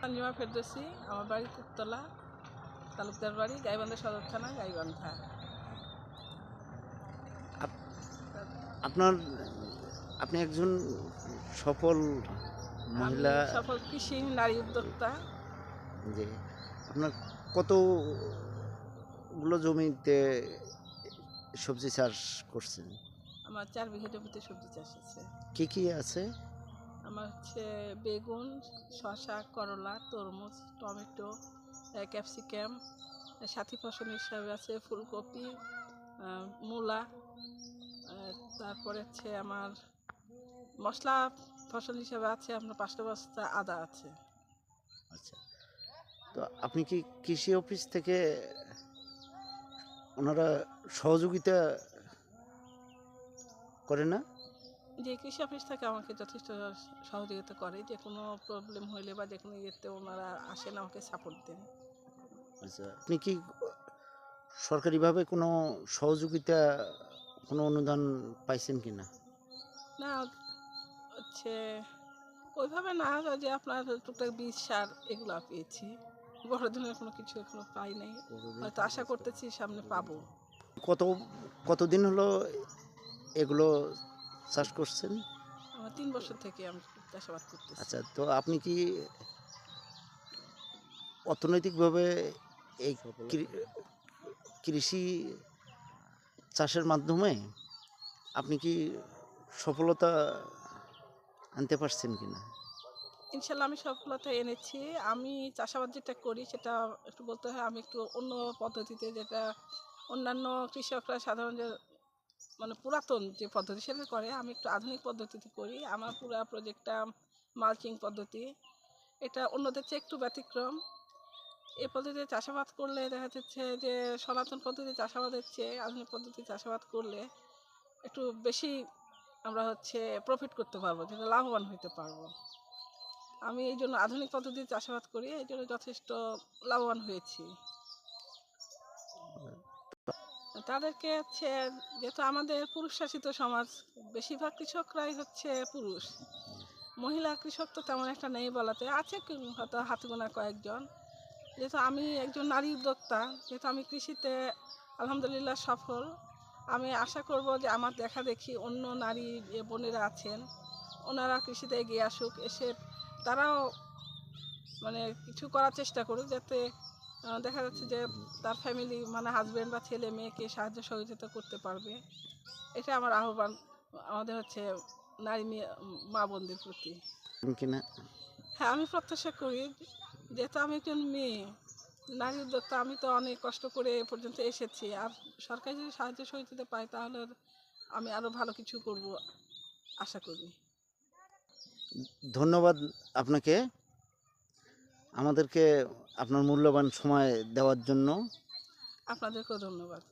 তানজিমা ফেরদৌসি আমার বাড়ি কুকতলা তালুকদার বাড়ি গাইবান্ধা সদর থানা গাইবান্ধা। আপনার আপনি একজন সফল মহিলা। সফল কৃষি নারী উদ্যোক্তা। যে আপনার কতগুলো জমিতে সবজি চাষ করছেন? আমার চার বিঘা জমিতে সবজি চাষ আছে। কি কি আছে? আমার হচ্ছে বেগুন, শসা, করলা, তরমুজ, টমেটো ক্যাপসিকাম, সাথী ফসল হিসাবে আছে ফুলকপি মূলা তারপরে হচ্ছে আমার মশলা ফসল হিসাবে আছে, আপনার পাঁচটা বস্তা আদা আছে। আচ্ছা। তো আপনি কি কৃষি অফিস থেকে ওনারা সহযোগিতা করে না? যে কৃষি অফিস থেকে আমাকে যথেষ্ট সহযোগিতা করে। যে কোনো প্রবলেম হইলে বা যে কোনো ইয়েতে ওনারা আসেন আমাকে সাপোর্ট দেন। আচ্ছা আপনি কি সরকারিভাবে কোনো সহযোগিতা কোনো অনুদান পাইছেন কি না না হচ্ছে ওইভাবে না যে আপনার টুকটাক বীজ সার এগুলো পেয়েছি। বড় ধরনের কোনো কিছু এখনও পাই নাই। হয়তো আশা করতেছি সামনে পাবো। কত কতদিন হলো এগুলো চাষ করছেন? আমার তিন বছর থেকে আমি চাষাবাদ করতেছি। আচ্ছা তো আপনি কি অর্থনৈতিকভাবে এই কৃষি চাষের মাধ্যমে আপনি কি সফলতা আনতে পারছেন কি না ইনশাল্লাহ আমি সফলতা এনেছি। আমি চাষাবাদ যেটা করি সেটা একটু বলতে হয় আমি একটু অন্য পদ্ধতিতে যেটা অন্যান্য কৃষকরা সাধারণ যে মানে পুরাতন যে পদ্ধতি সেটা করে, আমি একটু আধুনিক পদ্ধতিতে করি। আমার পুরো প্রজেক্টটা মালচিং পদ্ধতি। এটা অন্যদের চেয়ে একটু ব্যতিক্রম। এই পদ্ধতিতে চাষাবাদ করলে দেখা যাচ্ছে যে, সনাতন পদ্ধতি চাষাবাদের চেয়ে আধুনিক পদ্ধতি চাষাবাদ করলে একটু বেশি আমরা হচ্ছে প্রফিট করতে পারব, যেটা লাভবান হইতে পারব। আমি এই জন্য আধুনিক পদ্ধতিতে চাষাবাদ করি, এই জন্য যথেষ্ট লাভবান হয়েছি। তাদেরকে হচ্ছে, যেহেতু আমাদের পুরুষ শাসিত সমাজ, বেশিরভাগ কৃষকরাই হচ্ছে পুরুষ। মহিলা কৃষক তো তেমন একটা নেই বলাতে। আছে হয়তো হাতে গোনা কয়েকজন। যেহেতু আমি একজন নারী উদ্যোক্তা, যেহেতু আমি কৃষিতে আলহামদুলিল্লাহ সফল, আমি আশা করব যে আমার দেখা দেখি অন্য নারী যে বোনেরা আছেন, ওনারা কৃষিতে এগিয়ে আসুক, এসে তারাও মানে কিছু করার চেষ্টা করুক যাতে দেখা যাচ্ছে যে তার ফ্যামিলি মানে হাজব্যান্ড বা ছেলে মেয়েকে সাহায্য সহযোগিতা করতে পারবে। এটা আমার আহ্বান আমাদের হচ্ছে নারী মেয়ে মা বোনদের প্রতি। কিনা হ্যাঁ আমি প্রত্যাশা করি যেহেতু আমি একজন মেয়ে নারী উদ্যোক্তা আমি তো অনেক কষ্ট করে এ পর্যন্ত এসেছি। আর সরকার যদি সাহায্য সহযোগিতা পায় তাহলে আমি আরও ভালো কিছু করব আশা করি। ধন্যবাদ আপনাকে। আমাদেরকে আপনার মূল্যবান সময় দেওয়ার জন্য আপনাদেরকেও ধন্যবাদ।